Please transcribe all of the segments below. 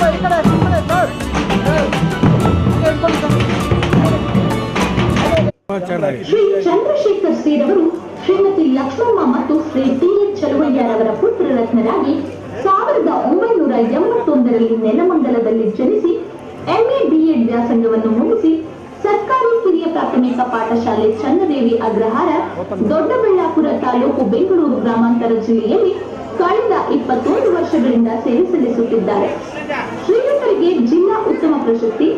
ಕಡೆ ಸರ್ ಚಂದ್ರಶೇಖರ್ ಸೇರವರು ಶ್ರೀಮತಿ ಲಕ್ಷ್ಮಮ್ಮ ಮತ್ತು ಶ್ರೀ ಟಿ ಚಲುವಯ್ಯರವರ ಪುತ್ರರತ್ನರಾಗಿ ಸಾವಿರದ ಒಂಬೈನೂರ ಎಂಬತ್ತೊಂದರಲ್ಲಿ ನೆಲಮಂಗಲದಲ್ಲಿ ಜನಿಸಿ ಎಂಎ ಬಿಎಡ್ ವ್ಯಾಸಂಗವನ್ನು ಮುಗಿಸಿ ಸರ್ಕಾರಿ ಕಿರಿಯ ಪ್ರಾಥಮಿಕ ಪಾಠಶಾಲೆ ಚನ್ನದೇವಿ ಅಗ್ರಹಾರ ದೊಡ್ಡಬಳ್ಳಾಪುರ ತಾಲೂಕು ಬೆಂಗಳೂರು ಗ್ರಾಮಾಂತರ ಜಿಲ್ಲೆಯಲ್ಲಿ ಕಳೆದ ಇಪ್ಪತ್ತೊಂದು ವರ್ಷಗಳಿಂದ ಸೇವೆ ಸಲ್ಲಿಸುತ್ತಿದ್ದಾರೆ. ಶ್ರೀಯುತರಿಗೆ ಜಿಲ್ಲಾ ಉತ್ತಮ ಪ್ರಶಸ್ತಿ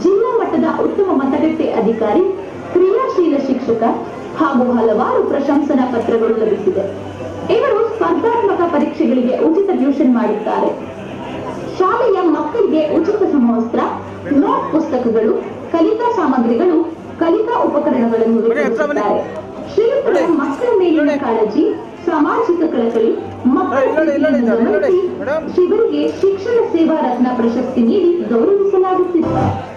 ಜಿಲ್ಲಾ ಮಟ್ಟದ ಉತ್ತಮ ಮತಗಟ್ಟೆ ಅಧಿಕಾರಿ ಕ್ರಿಯಾಶೀಲ ಶಿಕ್ಷಕ ಹಾಗೂ ಹಲವಾರು ಪ್ರಶಂಸನಾ ಪತ್ರಗಳು ಲಭಿಸಿದೆ. ಇವರು ಸ್ಪರ್ಧಾತ್ಮಕ ಪರೀಕ್ಷೆಗಳಿಗೆ ಉಚಿತ ಟ್ಯೂಷನ್ ಮಾಡುತ್ತಾರೆ ಶಾಲೆಯ ಮಕ್ಕಳಿಗೆ ಉಚಿತ ಸಮವಸ್ತ್ರ ನೋಟ್ ಪುಸ್ತಕಗಳು ಕಲಿಕಾ ಸಾಮಗ್ರಿಗಳು ಕಲಿಕಾ ಉಪಕರಣಗಳನ್ನು ವಿತರಿಸುತ್ತಾರೆ ಶ್ರೀಯುತರ ಮಕ್ಕಳ ಮೇಲಿನ ಕಾಳಜಿ ಸಾಮಾಜಿಕ ಕಳಕಳಿ ಮಕ್ಕಳ. ಶಿವರಿಗೆ ಶಿಕ್ಷಣ ಸೇವಾ ರತ್ನ ಪ್ರಶಸ್ತಿ ನೀಡಿ ಗೌರವಿಸಲಾಗುತ್ತಿದೆ.